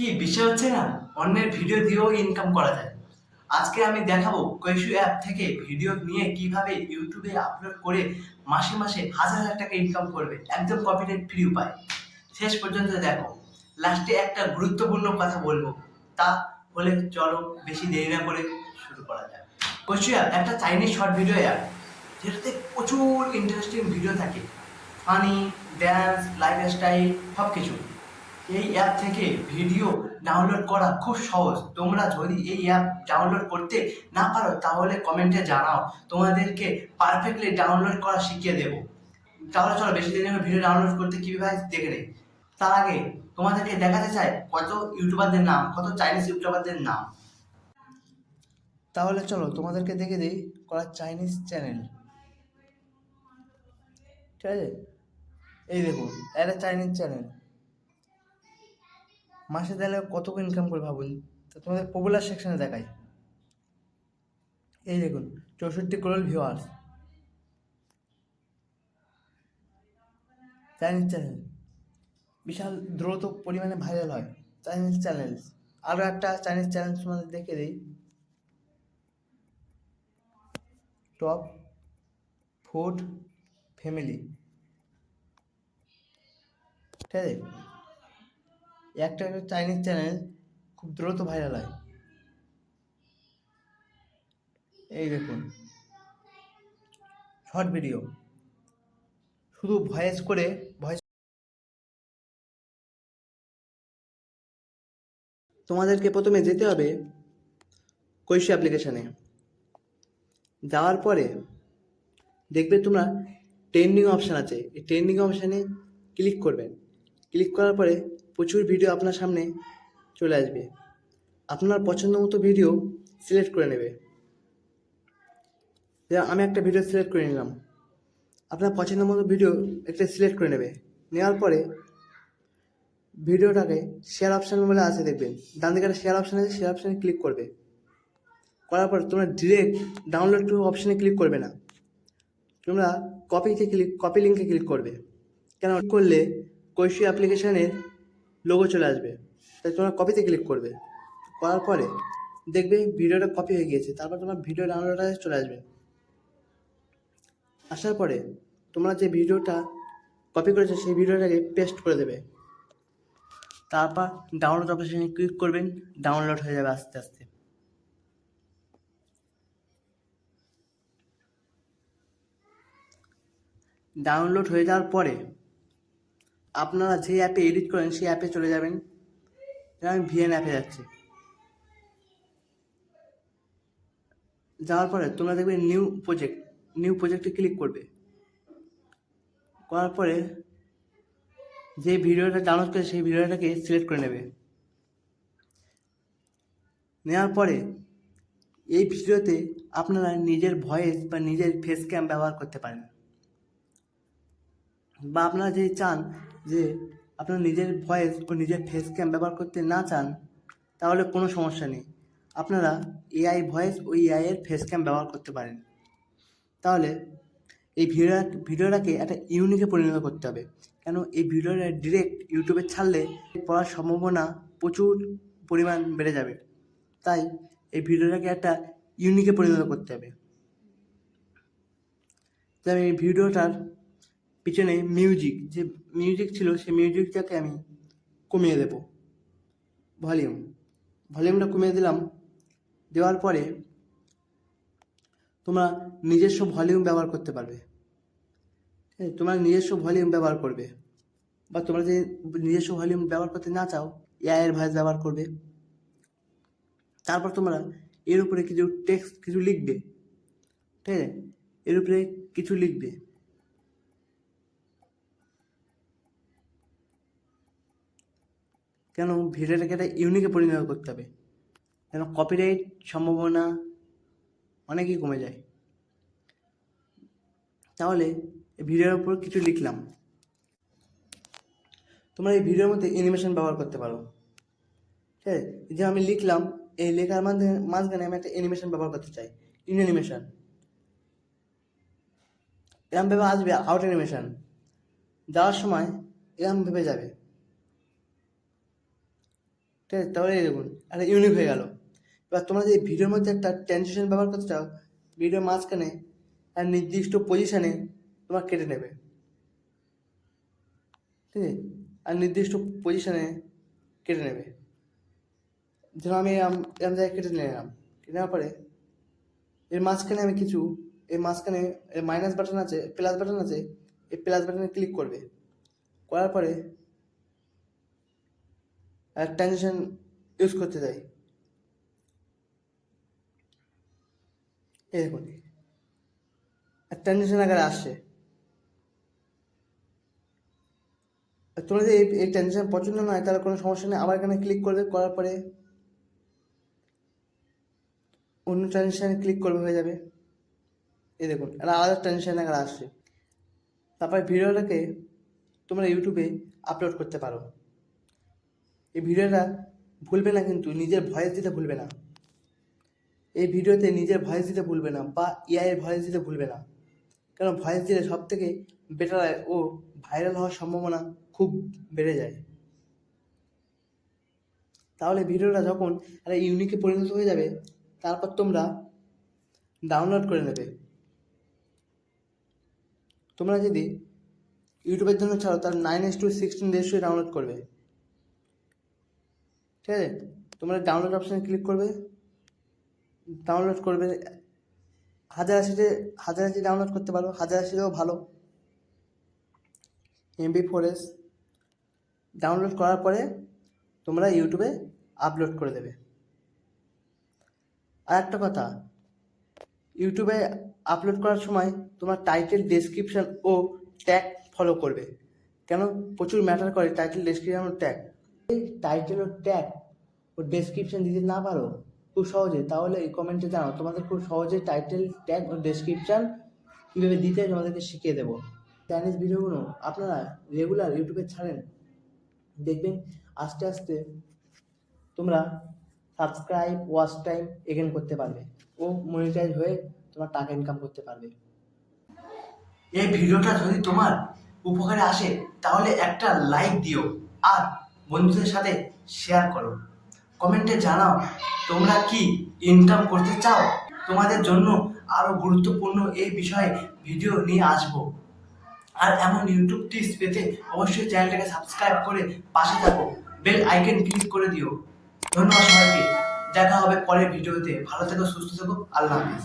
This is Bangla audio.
কি বিষয় হচ্ছে না? অন্যের ভিডিও দিয়েও ইনকাম করা যায়। আজকে আমি দেখাবো কৈশু অ্যাপ থেকে ভিডিও নিয়ে কীভাবে ইউটিউবে আপলোড করে মাসে মাসে হাজার হাজার টাকা ইনকাম করবে। একদম কপিরাইট ফ্রি উপায়। শেষ পর্যন্ত দেখো। লাস্টে একটা গুরুত্বপূর্ণ কথা বলব। তা হলে চলো বেশি দেরি না করে শুরু করা যাক। কৈশু অ্যাপ একটা চাইনিজ শর্ট ভিডিও অ্যাপ যেটাতে প্রচুর ইন্টারেস্টিং ভিডিও থাকে। ফানি ড্যান্স লাইফস্টাইল সব কিছু এই অ্যাপ থেকে ভিডিও ডাউনলোড করা খুব সহজ। তোমরা যদি এই অ্যাপ ডাউনলোড করতে না পারো, তাহলে কমেন্টে জানাও। তোমাদেরকে পারফেক্টলি ডাউনলোড করা শিখিয়ে দেবো। তাহলে চলো, বেশি দিনের ভিডিও ডাউনলোড করতে কীভাবে দেখে নেই। তার আগে তোমাদেরকে দেখাতে চাই কত ইউটিউবারদের নাম, কত চাইনিজ ইউটিউবারদের নাম। তাহলে চলো, তোমাদেরকে দেখে দিই করা চাইনিজ চ্যানেল ঠিক আছে? এই দেখুন, একটা চাইনিজ চ্যানেল মাসে তাহলে কত ইনকাম করে ভাবুন? তো তোমাদের পপুলার সেকশনে দেখাই। এই দেখুন, চৌষট্টি করোল ভিউয়ার্স চাইনিজ চ্যানেল বিশাল দ্রুত পরিমাণে ভাইরাল হয় চাইনিজ চ্যানেল আরও একটা চাইনিজ চ্যানেল তোমাদের দেখে দিই। টপ ফুড ফ্যামিলি ঠিক আছে? একটা চাইনিজ চ্যানেল খুব দ্রুত ভাইরাল হয়। এই দেখুন। শর্ট ভিডিও শুধু ভয়েস করে ভয়েস তোমাদেরকে প্রথমে যেতে হবে কৈশি অ্যাপ্লিকেশানে যাওয়ার পরে দেখবে তোমরা ট্রেন্ডিং অপশান আছে। এই ট্রেন্ডিং অপশানে ক্লিক করবেন ক্লিক করার পরে প্রচুর ভিডিও আপনার সামনে চলে আসবে। আপনার পছন্দ মতো ভিডিও সিলেক্ট করে নেবে। আমি একটা ভিডিও সিলেক্ট করে নিলাম। আপনার পছন্দ মতো ভিডিও একটা সিলেক্ট করে নেবে। নেওয়ার পরে ভিডিওটাকে শেয়ার অপশান বলে আছে দেখবেন। ডান দিকে একটা শেয়ার অপশান আছে শেয়ার অপশানে ক্লিক করবে। করার পর তোমরা ডিরেক্ট ডাউনলোড টু অপশানে ক্লিক করবে না। তোমরা কপিতে ক্লিক কপি লিঙ্কে ক্লিক করবে। কেন? করলে কৈশি অ্যাপ্লিকেশানের লোগো চলে আসবে। তাই তোমরা কপিতে ক্লিক করবে। করার পরে দেখবে ভিডিওটা কপি হয়ে গিয়েছে। তারপর তোমার ভিডিও ডাউনলোড চলে আসবে। আসার পরে তোমরা যে ভিডিওটা কপি করেছ, সেই ভিডিওটাকে পেস্ট করে দেবে। তারপর ডাউনলোড অপশানে ক্লিক করবেন ডাউনলোড হয়ে যাবে আস্তে আস্তে। ডাউনলোড হয়ে যাওয়ার পরে আপনারা যে অ্যাপে এডিট করেন, সেই অ্যাপে চলে যাবেন। আমি ভিএন অ্যাপে যাচ্ছি। যাওয়ার পরে তোমরা দেখবে নিউ প্রজেক্ট নিউ প্রজেক্টে ক্লিক করবে। করার পরে যে ভিডিওটা ডাউনলোড করে সেই ভিডিওটাকে সিলেক্ট করে নেবে। নেওয়ার পরে এই ভিডিওতে আপনারা নিজের ভয়েস বা নিজের ফেস ক্যাম ব্যবহার করতে পারেন। বা আপনারা যদি চান যে আপনার নিজের ভয়েস ও নিজের ফেস ক্যাম ব্যবহার করতে না চান, তাহলে কোনো সমস্যা নেই। আপনারা এআই ভয়েস ও এআই এর ফেস ক্যাম ব্যবহার করতে পারেন। তাহলে এই ভিডিও ভিডিওটাকে একটা ইউনিকে পরিণত করতে হবে। কেন? এই ভিডিওটা ডিরেক্ট ইউটিউবে ছাড়লে পড়ার সম্ভাবনা প্রচুর পরিমাণ বেড়ে যাবে। তাই এই ভিডিওটাকে একটা ইউনিকে পরিণত করতে হবে। তাই এই ভিডিওটার পিছনে মিউজিক যে মিউজিক ছিল, সেই মিউজিকটাকে আমি কমিয়ে দেব। ভলিউম ভলিউমটা কমিয়ে দিলাম। দেওয়ার পরে তোমরা নিজস্ব ভলিউম ব্যবহার করতে পারবে। ঠিক আছে? তোমরা নিজস্ব ভলিউম ব্যবহার করবে। বা তোমরা যদি নিজস্ব ভলিউম ব্যবহার করতে না চাও এআই এর ভয়েস ব্যবহার করবে। তারপর তোমরা এর উপরে কিছু টেক্সট কিছু লিখবে। ঠিক আছে? এর উপরে কিছু লিখবে। কেন ভিডিওটাকে একটা ইউনিকে পরিণত করতে হবে। কেন কপিরাইট সম্ভাবনা অনেকই কমে যায়। তাহলে এই ভিডিওর উপর কিছু লিখলাম। তোমরা এই ভিডিওর মধ্যে অ্যানিমেশন ব্যবহার করতে পারো। ঠিক আছে? যে আমি লিখলাম, এই লেখার মাধ্যমে মাঝখানে আমি একটা অ্যানিমেশন ব্যবহার করতে চাই। ইন অ্যানিমেশন এরম ভেবে আসবে আউট অ্যানিমেশন যাওয়ার সময় এরম ভেবে যাবে। ঠিক আছে, তাহলে দেখুন, একটা ইউনিক হয়ে গেল। এবার তোমরা যে ভিডিওর মধ্যে একটা ট্রানজিশন ব্যবহার করতে চাও, ভিডিওর মাঝখানে আর নির্দিষ্ট পজিশানে তোমার কেটে নেবে। ঠিক আছে? আর নির্দিষ্ট পজিশানে কেটে নেবে। ধরো আমি এরম জায়গায় কেটে নিলাম কেটে নেওয়ার পরে এর মাঝখানে আমি কিছু, এর মাঝখানে মাইনাস বাটন আছে প্লাস বাটন আছে, এই প্লাস বাটনে ক্লিক করবে। করার পরে ট্রানজিশন ইউজ করতে চাই এই দেখুন। ট্রানজিশন আকারে আসছে। তোমরা যদি এই ট্রানজিশন পছন্দ না হয়, তাহলে কোনো সমস্যা নেই। আবার এখানে ক্লিক করবে, করার পরে অন্য ট্রানজিশনে ক্লিক করবে, হয়ে যাবে। এই দেখুন একটা আলাদা ট্রানজিশন আকারে আসছে। তারপরে ভিডিওটাকে তোমরা ইউটিউবে আপলোড করতে পারো। এই ভিডিওটা ভুলবে না কিন্তু নিজের ভয়েস দিতে ভুলবে না। এই ভিডিওতে নিজের ভয়েস দিতে ভুলবে না বা এআইয়ের ভয়েস দিতে ভুলবে না। কারণ ভয়েস দিলে সব থেকে বেটার হয় ও ভাইরাল হওয়ার সম্ভাবনা খুব বেড়ে যায়। তাহলে ভিডিওটা যখন একটা ইউনিকে পরিণত হয়ে যাবে, তারপর তোমরা ডাউনলোড করে নেবে। তোমরা যদি ইউটিউবের জন্য ছাড়ো তার nine is to sixteen ratio download করবে। ঠিক আছে? তোমরা ডাউনলোড অপশানে ক্লিক করবে। ডাউনলোড করবে। হাজার আশিতে, হাজার আশি ডাউনলোড করতে পারো। হাজার আশিতেও ভালো। এমবি ফোর এস ডাউনলোড করার পরে তোমরা ইউটিউবে আপলোড করে দেবে। আর একটা কথা ইউটিউবে আপলোড করার সময় তোমার টাইটেল ডেসক্রিপশন ও ট্যাগ ফলো করবে। কেন? প্রচুর ম্যাটার করে টাইটেল ডেসক্রিপশন ও ট্যাগ টাইটেল ও ট্যাগ ও ডেসক্রিপশন দিতে না পারো, খুব সহজে, তাহলে এই কমেন্টে জানাও, তোমাদের খুব সহজে টাইটেল ট্যাগ ও ডেসক্রিপশন কীভাবে দিতে তোমাদেরকে শিখিয়ে দেবো। চাইনিজ ভিডিওগুলো আপনারা রেগুলার ইউটিউবে ছাড়েন, দেখবেন আস্তে আস্তে তোমরা সাবস্ক্রাইব ওয়াচ টাইম এগেন করতে পারবে ও মনিটাইজ হয়ে তোমার টাকা ইনকাম করতে পারবে। এই ভিডিওটা যদি তোমার উপকারে আসে, তাহলে একটা লাইক দিও, আর বন্ধুদের সাথে শেয়ার করো। কমেন্টে জানাও, তোমরা কি ইনকাম করতে চাও? তোমাদের জন্য আরও গুরুত্বপূর্ণ এই বিষয়ে ভিডিও নিয়ে আসব। আর এমন ইউটিউব টিপস পেতে অবশ্যই চ্যানেলটাকে সাবস্ক্রাইব করে পাশে থাকো। বেল আইকন ক্লিক করে দিও। ধন্যবাদ সবাইকে। দেখা হবে পরের ভিডিওতে ভালো থেকো, সুস্থ থেকো। আল্লাহ হাফিজ।